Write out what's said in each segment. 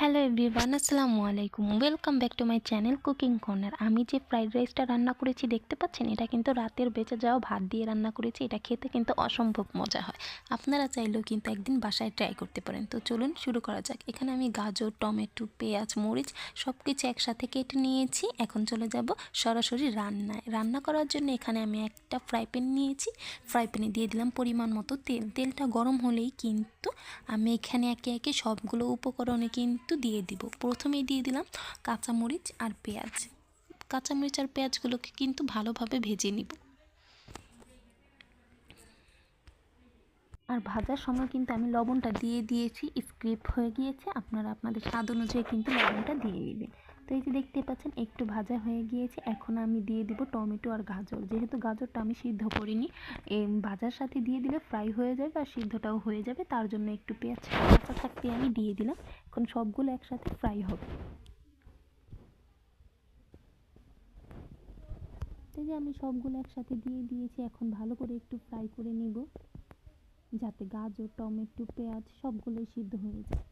Hello everyone, আসসালামু আলাইকুম। Welcome back to my channel cooking corner আমি যে ফ্রাইড রাইসটা রান্না করেছি, দেখতে পাচ্ছেন? এটা কিন্তু রাতের বেঁচে যাওয়া ভাত দিয়ে রান্না করেছি। এটা খেতে কিন্তু অসম্ভব মজা হয়। আপনারা চাইলেও কিন্তু একদিন বাসায় ট্রাই করতে পারেন। তো চলুন শুরু করা যাক। এখানে আমি গাজর, টমেটো, পেঁয়াজ, মরিচ সব কিছু একসাথে কেটে নিয়েছি। এখন চলে যাব সরাসরি রান্নায়। রান্না করার জন্য এখানে আমি একটা ফ্রাই প্যান নিয়েছি। ফ্রাই প্যানে দিয়ে দিলাম পরিমাণ মতো তেল। তেলটা গরম হলেই কিন্তু আমি এখানে একে একে সবগুলো উপকরণে কিন্তু দিয়ে দিব। প্রথমেই দিয়ে দিলাম কাঁচামরিচ আর পেঁয়াজ। কাঁচামরিচ আর পেঁয়াজগুলোকে কিন্তু ভালোভাবে ভেজে নিব। আর ভাজার সময় কিন্তু আমি লবণটা দিয়ে দিয়েছি স্ক্রিপ হয়ে গিয়েছে। আপনারা আপনাদের স্বাদ অনুযায়ী কিন্তু লবণটা দিয়ে নেবেন। তো এই যে দেখতে পাচ্ছেন, একটু ভাজা হয়ে গিয়েছে। এখন আমি দিয়ে দিব টমেটো আর গাজর। যেহেতু গাজরটা আমি সিদ্ধ করিনি ভাজার সাথে দিয়ে দিলে ফ্রাই হয়ে যাবে আর সিদ্ধটাও হয়ে যাবে। তার জন্য একটু পেঁয়াজ কাঁচা থাকতে আমি দিয়ে দিলাম। এখন সবগুলো একসাথে ফ্রাই হবে। এই যে আমি সবগুলো একসাথে দিয়ে দিয়েছি। এখন ভালো করে একটু ফ্রাই করে নিব। যাতে গাজর, টমেটো, পেঁয়াজ সবগুলোই সিদ্ধ হয়ে যায়।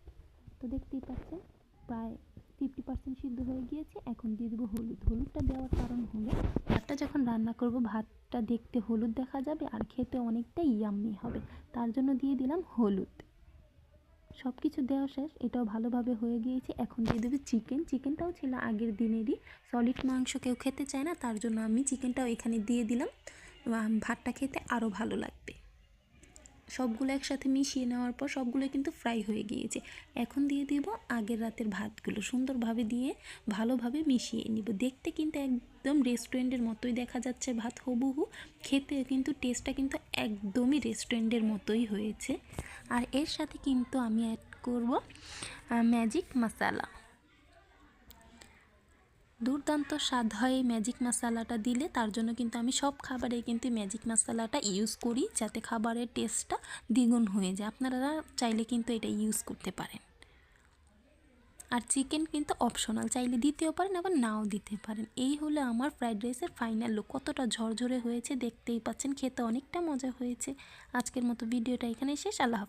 তো দেখতেই পাচ্ছেন, প্রায় ফিফটি পার্সেন্ট সিদ্ধ হয়ে গিয়েছে। এখন দিয়ে দেবো হলুদ। হলুদটা দেওয়ার কারণ হলো, ভাতটা যখন রান্না করব, ভাতটা দেখতে হলুদ দেখা যাবে আর খেতে অনেকটা ইয়াম্মি হবে। তার জন্য দিয়ে দিলাম হলুদ। সব কিছু দেওয়া শেষ, এটাও ভালোভাবে হয়ে গিয়েছে। এখন দিয়ে দেবে চিকেন চিকেনটাও ছিল আগের দিনেরই। সলিড মাংস কেউ খেতে চায় না, তার জন্য আমি চিকেনটাও এখানে দিয়ে দিলাম। ভাতটা খেতে আরও ভালো লাগবে। সবগুলো একসাথে মিশিয়ে নেওয়ার পর সবগুলো কিন্তু ফ্রাই হয়ে গিয়েছে। এখন দিয়ে দিব আগের রাতের ভাতগুলো। সুন্দরভাবে দিয়ে ভালোভাবে মিশিয়ে নিব। দেখতে কিন্তু একদম রেস্টুরেন্টের মতোই দেখা যাচ্ছে ভাত হবুহু। খেতে কিন্তু টেস্টটা কিন্তু একদমই রেস্টুরেন্টের মতোই হয়েছে। আর এর সাথে কিন্তু আমি অ্যাড করব ম্যাজিক মশালা দুর্দান্ত স্বাদ হয় এই ম্যাজিক মশালাটা দিলে। তার জন্য কিন্তু আমি সব খাবারে কিন্তু ম্যাজিক মশালাটা ইউজ করি যাতে খাবারের টেস্টটা দ্বিগুণ হয়ে যায়। আপনারা চাইলে কিন্তু এটা ইউজ করতে পারেন। আর চিকেন কিন্তু অপশনাল চাইলে দিতেও পারেন আবার নাও দিতে পারেন। এই হলো আমার ফ্রাইড রাইসের ফাইনাল লুক কতটা ঝরঝরে হয়েছে দেখতেই পাচ্ছেন, খেতে অনেকটা মজা হয়েছে। আজকের মতো ভিডিওটা এখানে শেষ। আল্লাহ হাফেজ।